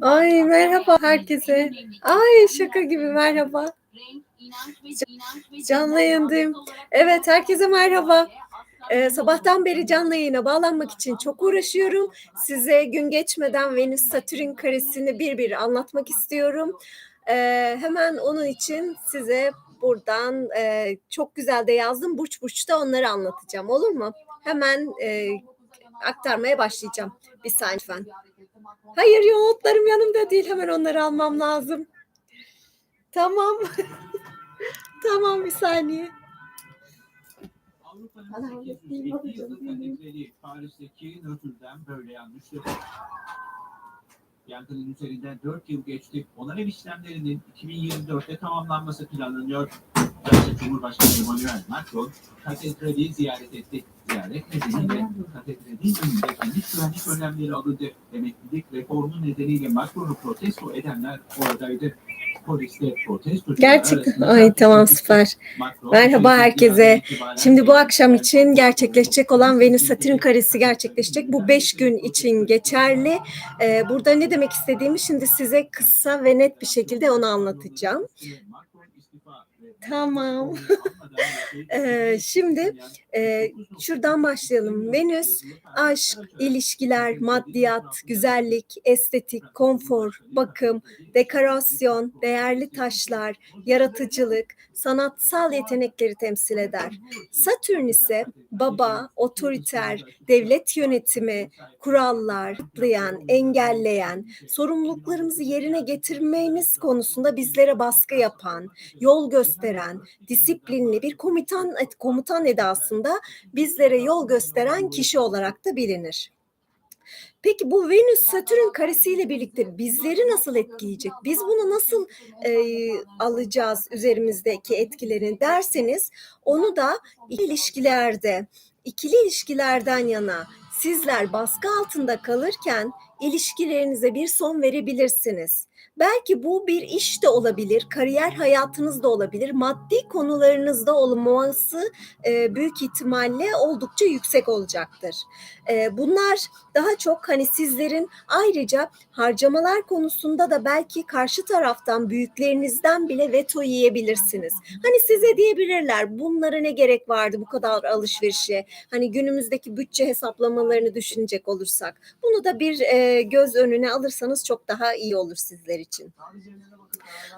Ay merhaba herkese. Ay şaka gibi merhaba. Canlı yayındayım. Evet herkese merhaba. Ee, sabahtan beri canlı yayına bağlanmak için çok uğraşıyorum. Size gün geçmeden Venüs Satürn karesini bir bir anlatmak istiyorum. Ee, hemen onun için size buradan e, çok güzel de yazdım. Burç burçta onları anlatacağım olur mu? Hemen e, aktarmaya başlayacağım. Bir saniye lütfen. Hayır yoğurtlarım yanımda değil. Hemen onları almam lazım. Tamam. tamam bir saniye. Avrupa'nın 802 yıllık katedrali Paris'teki Notre böyle yanmıştı. Yankının üzerinden 4 yıl geçti. Onarım işlemlerinin 2024'te tamamlanması planlanıyor. Cumhurbaşkanı Emmanuel Macron katedrali ziyaret etti. Ziyaret nedeniyle katedralin önünde geniş güvenlik önlemleri alındı. Emeklilik reformu nedeniyle Macron'u protesto edenler oradaydı. Gerçekten. Ay tamam süper. Merhaba herkese. Şimdi bu akşam için gerçekleşecek olan Venüs Satürn karesi gerçekleşecek. Bu beş gün için geçerli. Ee, burada ne demek istediğimi şimdi size kısa ve net bir şekilde onu anlatacağım. Tamam. Ee, şimdi e, şuradan başlayalım. Venüs, aşk, ilişkiler, maddiyat, güzellik, estetik, konfor, bakım, dekorasyon, değerli taşlar, yaratıcılık, sanatsal yetenekleri temsil eder. Satürn ise baba, otoriter, devlet yönetimi, kurallar, kısıtlayan, engelleyen, sorumluluklarımızı yerine getirmemiz konusunda bizlere baskı yapan, yol gösteren, disiplinli bir komutan komutan edasında bizlere yol gösteren kişi olarak da bilinir. Peki bu Venüs Satürn karesiyle birlikte bizleri nasıl etkileyecek? Biz bunu nasıl e, alacağız üzerimizdeki etkilerini derseniz onu da ilişkilerde, ikili ilişkilerden yana sizler baskı altında kalırken ilişkilerinize bir son verebilirsiniz. Belki bu bir iş de olabilir, kariyer hayatınız da olabilir, maddi konularınızda olması e, büyük ihtimalle oldukça yüksek olacaktır. E, bunlar daha çok hani sizlerin ayrıca harcamalar konusunda da belki karşı taraftan büyüklerinizden bile veto yiyebilirsiniz. Hani size diyebilirler bunlara ne gerek vardı bu kadar alışverişe? Hani günümüzdeki bütçe hesaplamalarını düşünecek olursak bunu da bir e, göz önüne alırsanız çok daha iyi olur sizler için.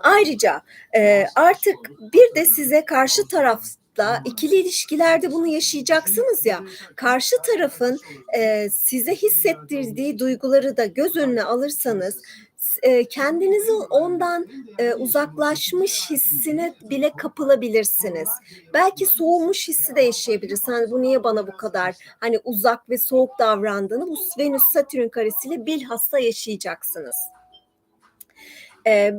Ayrıca e, artık bir de size karşı taraf ikili ilişkilerde bunu yaşayacaksınız ya karşı tarafın e, size hissettirdiği duyguları da göz önüne alırsanız e, kendinizi ondan e, uzaklaşmış hissine bile kapılabilirsiniz. Belki soğumuş hissi de yaşayabilirsiniz. Hani bu niye bana bu kadar hani uzak ve soğuk davrandığını bu Venüs Satürn karesiyle bilhassa yaşayacaksınız. Ee,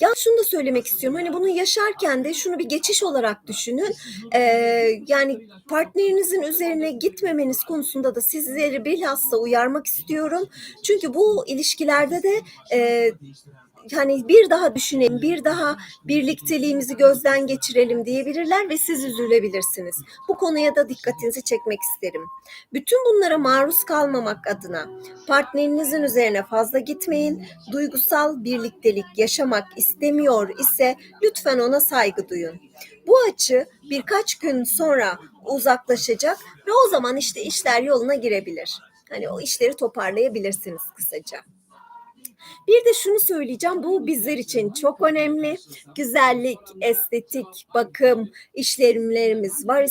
ya şunu da söylemek istiyorum. Hani bunu yaşarken de şunu bir geçiş olarak düşünün. Ee, yani partnerinizin üzerine gitmemeniz konusunda da sizleri bilhassa uyarmak istiyorum. Çünkü bu ilişkilerde de e, hani bir daha düşünelim, bir daha birlikteliğimizi gözden geçirelim diyebilirler ve siz üzülebilirsiniz. Bu konuya da dikkatinizi çekmek isterim. Bütün bunlara maruz kalmamak adına partnerinizin üzerine fazla gitmeyin. Duygusal birliktelik yaşamak istemiyor ise lütfen ona saygı duyun. Bu açı birkaç gün sonra uzaklaşacak ve o zaman işte işler yoluna girebilir. Hani o işleri toparlayabilirsiniz kısaca. Bir de şunu söyleyeceğim. Bu bizler için çok önemli. Güzellik, estetik, bakım işlemlerimiz var.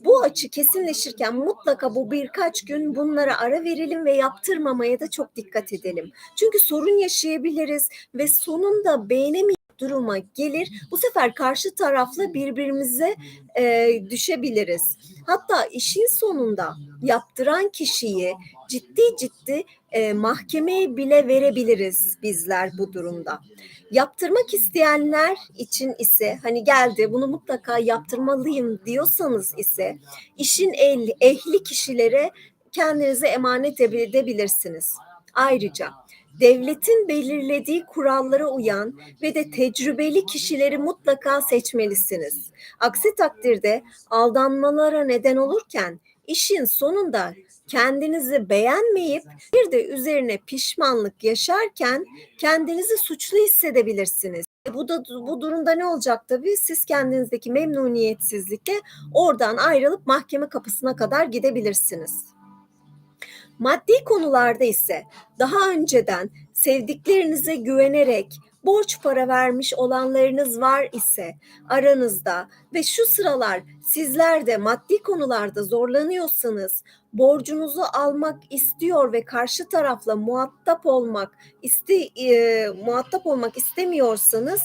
Bu açı kesinleşirken mutlaka bu birkaç gün bunlara ara verelim ve yaptırmamaya da çok dikkat edelim. Çünkü sorun yaşayabiliriz ve sonunda beğenemeyeceğimiz duruma gelir. Bu sefer karşı tarafla birbirimize e, düşebiliriz. Hatta işin sonunda yaptıran kişiyi ciddi ciddi e, mahkemeye bile verebiliriz bizler bu durumda. Yaptırmak isteyenler için ise hani geldi bunu mutlaka yaptırmalıyım diyorsanız ise işin el, ehli kişilere kendinize emanet edebilirsiniz. Ayrıca devletin belirlediği kurallara uyan ve de tecrübeli kişileri mutlaka seçmelisiniz. Aksi takdirde aldanmalara neden olurken işin sonunda kendinizi beğenmeyip bir de üzerine pişmanlık yaşarken kendinizi suçlu hissedebilirsiniz. E Bu da bu durumda ne olacak tabii? Siz kendinizdeki memnuniyetsizlikle oradan ayrılıp mahkeme kapısına kadar gidebilirsiniz. Maddi konularda ise daha önceden sevdiklerinize güvenerek borç para vermiş olanlarınız var ise aranızda ve şu sıralar sizler de maddi konularda zorlanıyorsanız borcunuzu almak istiyor ve karşı tarafla muhatap olmak iste, e, muhatap olmak istemiyorsanız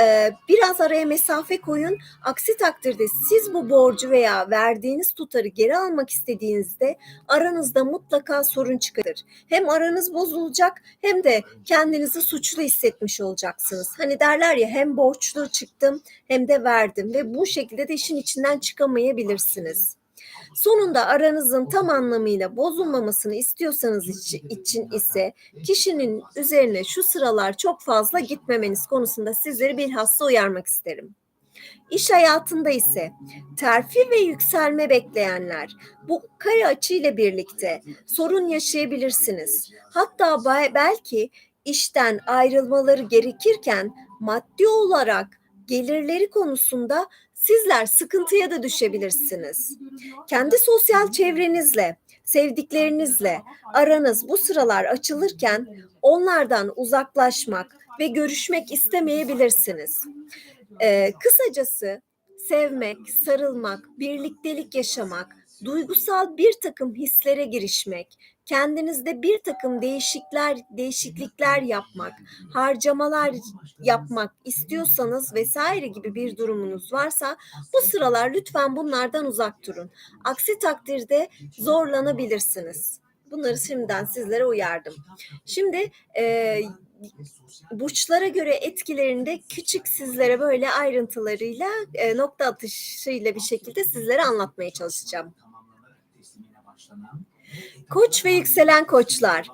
e, biraz araya mesafe koyun. Aksi takdirde siz bu borcu veya verdiğiniz tutarı geri almak istediğinizde aranızda mutlaka sorun çıkarır. Hem aranız bozulacak hem de kendinizi suçlu hissetmiş olacaksınız. Hani derler ya hem borçlu çıktım hem de verdim ve bu şekilde de işin içinden çıkamayabilirsiniz. Sonunda aranızın tam anlamıyla bozulmamasını istiyorsanız için, ise kişinin üzerine şu sıralar çok fazla gitmemeniz konusunda sizleri bilhassa uyarmak isterim. İş hayatında ise terfi ve yükselme bekleyenler bu kare açı ile birlikte sorun yaşayabilirsiniz. Hatta be- belki işten ayrılmaları gerekirken maddi olarak gelirleri konusunda sizler sıkıntıya da düşebilirsiniz. Kendi sosyal çevrenizle, sevdiklerinizle aranız bu sıralar açılırken onlardan uzaklaşmak ve görüşmek istemeyebilirsiniz. Ee, kısacası sevmek, sarılmak, birliktelik yaşamak, duygusal bir takım hislere girişmek, kendinizde bir takım değişikler, değişiklikler yapmak, harcamalar yapmak istiyorsanız vesaire gibi bir durumunuz varsa bu sıralar lütfen bunlardan uzak durun. Aksi takdirde zorlanabilirsiniz. Bunları şimdiden sizlere uyardım. Şimdi e, burçlara göre etkilerinde küçük sizlere böyle ayrıntılarıyla e, nokta atışıyla bir şekilde sizlere anlatmaya çalışacağım. Koç ve yükselen koçlar.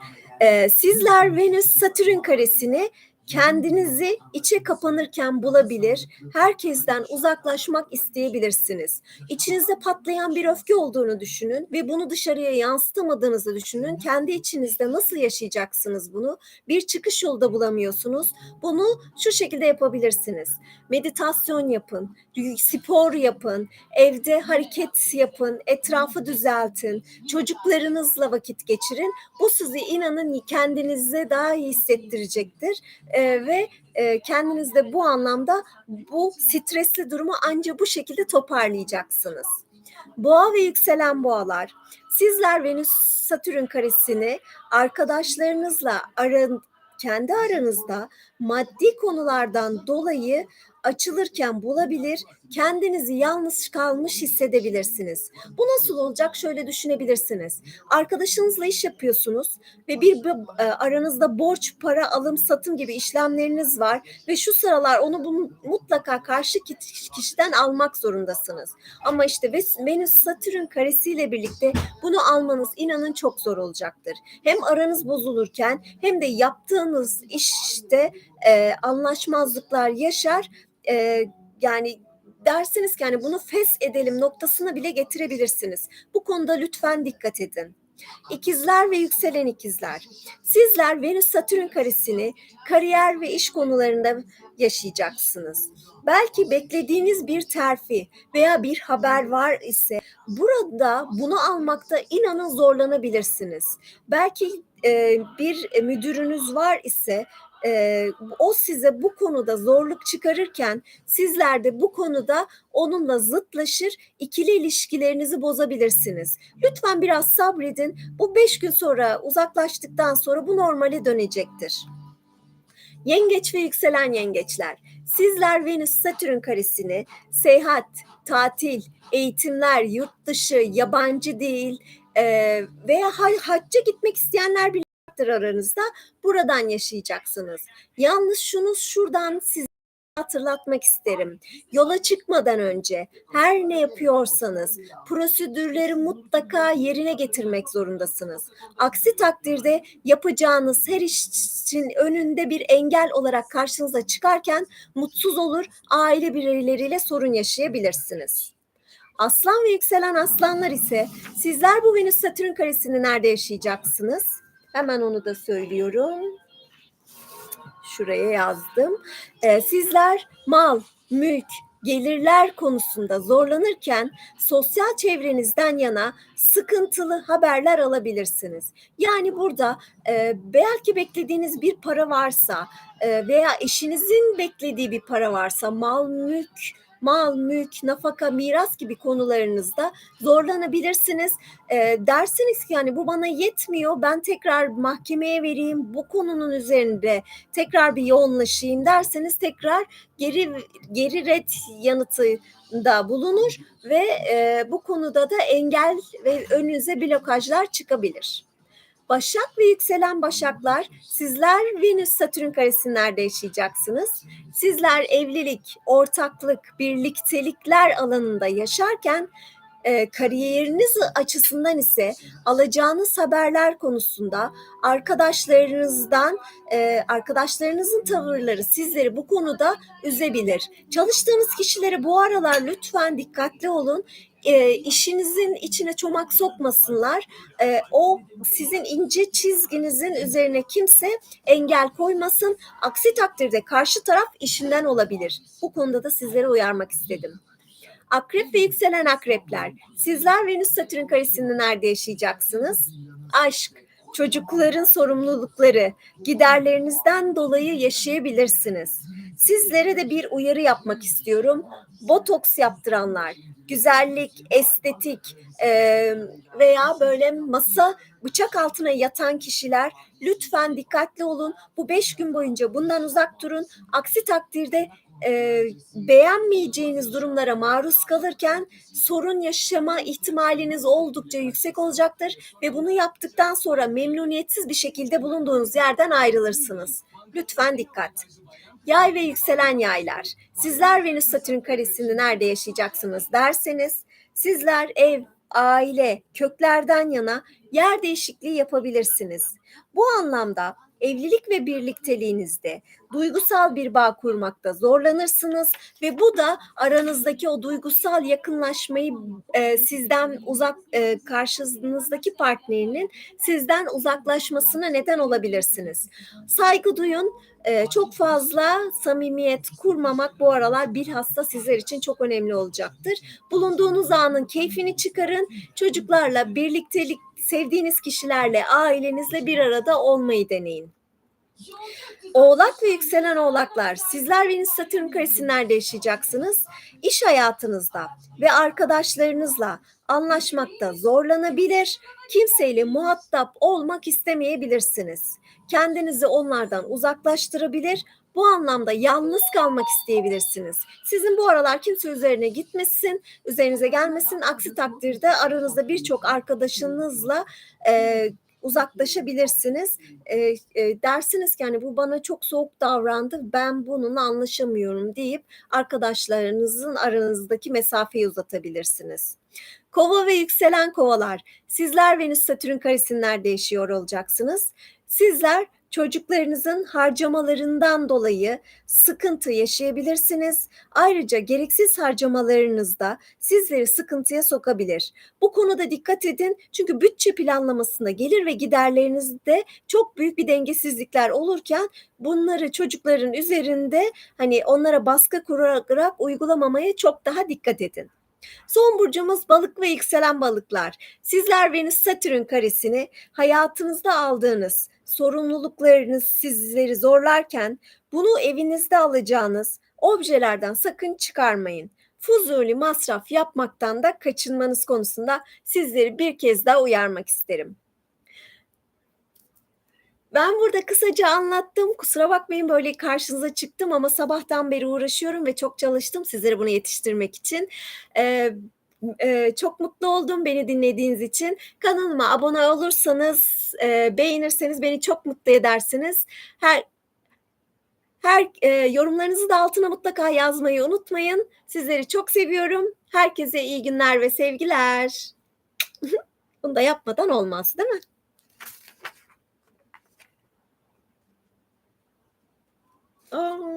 Sizler Venüs Satürn karesini kendinizi içe kapanırken bulabilir, herkesten uzaklaşmak isteyebilirsiniz. İçinizde patlayan bir öfke olduğunu düşünün ve bunu dışarıya yansıtamadığınızı düşünün. Kendi içinizde nasıl yaşayacaksınız bunu? Bir çıkış yolu da bulamıyorsunuz. Bunu şu şekilde yapabilirsiniz. Meditasyon yapın, spor yapın, evde hareket yapın, etrafı düzeltin, çocuklarınızla vakit geçirin. Bu sizi inanın kendinize daha iyi hissettirecektir Ee, ve e, kendinizde bu anlamda bu stresli durumu ancak bu şekilde toparlayacaksınız. Boğa ve yükselen boğalar, sizler Venüs Satürn karesini arkadaşlarınızla aran, kendi aranızda maddi konulardan dolayı açılırken bulabilir, kendinizi yalnız kalmış hissedebilirsiniz. Bu nasıl olacak? Şöyle düşünebilirsiniz. Arkadaşınızla iş yapıyorsunuz ve bir, e, aranızda borç, para, alım, satım gibi işlemleriniz var ve şu sıralar onu bunu mutlaka karşı kişiden almak zorundasınız. Ama işte Venüs Satürn karesiyle birlikte bunu almanız inanın çok zor olacaktır. Hem aranız bozulurken hem de yaptığınız işte e, anlaşmazlıklar yaşar. E, yani dersiniz ki hani bunu fes edelim noktasına bile getirebilirsiniz. Bu konuda lütfen dikkat edin. İkizler ve yükselen ikizler. Sizler Venüs Satürn karesini kariyer ve iş konularında yaşayacaksınız. Belki beklediğiniz bir terfi veya bir haber var ise burada bunu almakta inanın zorlanabilirsiniz. Belki e, bir müdürünüz var ise e, o size bu konuda zorluk çıkarırken sizler de bu konuda onunla zıtlaşır, ikili ilişkilerinizi bozabilirsiniz. Lütfen biraz sabredin. Bu beş gün sonra uzaklaştıktan sonra bu normale dönecektir. Yengeç ve yükselen yengeçler. Sizler Venüs Satürn karesini seyahat, tatil, eğitimler, yurt dışı, yabancı değil e, veya hacca gitmek isteyenler bile vardır aranızda. Buradan yaşayacaksınız. Yalnız şunu şuradan size hatırlatmak isterim. Yola çıkmadan önce her ne yapıyorsanız prosedürleri mutlaka yerine getirmek zorundasınız. Aksi takdirde yapacağınız her iş için önünde bir engel olarak karşınıza çıkarken mutsuz olur, aile bireyleriyle sorun yaşayabilirsiniz. Aslan ve yükselen aslanlar ise sizler bu Venüs Satürn karesini nerede yaşayacaksınız? Hemen onu da söylüyorum. Şuraya yazdım. Ee, sizler mal, mülk, gelirler konusunda zorlanırken sosyal çevrenizden yana sıkıntılı haberler alabilirsiniz. Yani burada e, belki beklediğiniz bir para varsa e, veya eşinizin beklediği bir para varsa mal, mülk, mal, mülk, nafaka, miras gibi konularınızda zorlanabilirsiniz. E, dersiniz ki yani bu bana yetmiyor ben tekrar mahkemeye vereyim bu konunun üzerinde tekrar bir yoğunlaşayım derseniz tekrar geri geri red yanıtında bulunur ve e, bu konuda da engel ve önünüze blokajlar çıkabilir. Başak ve yükselen başaklar sizler Venüs Satürn karesini nerede yaşayacaksınız? Sizler evlilik, ortaklık, birliktelikler alanında yaşarken e, kariyeriniz açısından ise alacağınız haberler konusunda arkadaşlarınızdan e, arkadaşlarınızın tavırları sizleri bu konuda üzebilir. Çalıştığınız kişilere bu aralar lütfen dikkatli olun. E, işinizin içine çomak sokmasınlar. E, o sizin ince çizginizin üzerine kimse engel koymasın. Aksi takdirde karşı taraf işinden olabilir. Bu konuda da sizlere uyarmak istedim. Akrep ve yükselen akrepler. Sizler Venüs Satürn karesinde nerede yaşayacaksınız? Aşk, çocukların sorumlulukları, giderlerinizden dolayı yaşayabilirsiniz. Sizlere de bir uyarı yapmak istiyorum. Botoks yaptıranlar, güzellik, estetik e, veya böyle masa bıçak altına yatan kişiler lütfen dikkatli olun. Bu beş gün boyunca bundan uzak durun. Aksi takdirde e, beğenmeyeceğiniz durumlara maruz kalırken sorun yaşama ihtimaliniz oldukça yüksek olacaktır ve bunu yaptıktan sonra memnuniyetsiz bir şekilde bulunduğunuz yerden ayrılırsınız. Lütfen dikkat. Yay ve yükselen yaylar. Sizler Venüs Satürn karesini nerede yaşayacaksınız derseniz sizler ev, aile, köklerden yana yer değişikliği yapabilirsiniz. Bu anlamda evlilik ve birlikteliğinizde duygusal bir bağ kurmakta zorlanırsınız ve bu da aranızdaki o duygusal yakınlaşmayı e, sizden uzak e, karşınızdaki partnerinin sizden uzaklaşmasına neden olabilirsiniz. Saygı duyun. E, çok fazla samimiyet kurmamak bu aralar bilhassa sizler için çok önemli olacaktır. Bulunduğunuz anın keyfini çıkarın. Çocuklarla birliktelik sevdiğiniz kişilerle, ailenizle bir arada olmayı deneyin. Oğlak ve yükselen oğlaklar, sizler Venüs Satürn karesi nerede yaşayacaksınız? İş hayatınızda ve arkadaşlarınızla anlaşmakta zorlanabilir, kimseyle muhatap olmak istemeyebilirsiniz. Kendinizi onlardan uzaklaştırabilir, bu anlamda yalnız kalmak isteyebilirsiniz. Sizin bu aralar kimse üzerine gitmesin, üzerinize gelmesin. Aksi takdirde aranızda birçok arkadaşınızla e, uzaklaşabilirsiniz. E, e, dersiniz ki hani bu bana çok soğuk davrandı, ben bununla anlaşamıyorum deyip arkadaşlarınızın aranızdaki mesafeyi uzatabilirsiniz. Kova ve yükselen kovalar. Sizler Venüs Satürn karesini nerede yaşıyor olacaksınız? Sizler çocuklarınızın harcamalarından dolayı sıkıntı yaşayabilirsiniz. Ayrıca gereksiz harcamalarınızda sizleri sıkıntıya sokabilir. Bu konuda dikkat edin çünkü bütçe planlamasında gelir ve giderlerinizde çok büyük bir dengesizlikler olurken bunları çocukların üzerinde hani onlara baskı kurarak uygulamamaya çok daha dikkat edin. Son burcumuz balık ve yükselen balıklar. Sizler Venüs Satürn karesini hayatınızda aldığınız sorumluluklarınız sizleri zorlarken bunu evinizde alacağınız objelerden sakın çıkarmayın. Fuzuli masraf yapmaktan da kaçınmanız konusunda sizleri bir kez daha uyarmak isterim. Ben burada kısaca anlattım. Kusura bakmayın böyle karşınıza çıktım ama sabahtan beri uğraşıyorum ve çok çalıştım sizlere bunu yetiştirmek için. Ee, e, çok mutlu oldum beni dinlediğiniz için. Kanalıma abone olursanız, e, beğenirseniz beni çok mutlu edersiniz. Her her e, yorumlarınızı da altına mutlaka yazmayı unutmayın. Sizleri çok seviyorum. Herkese iyi günler ve sevgiler. Bunu da yapmadan olmaz, değil mi? Aa.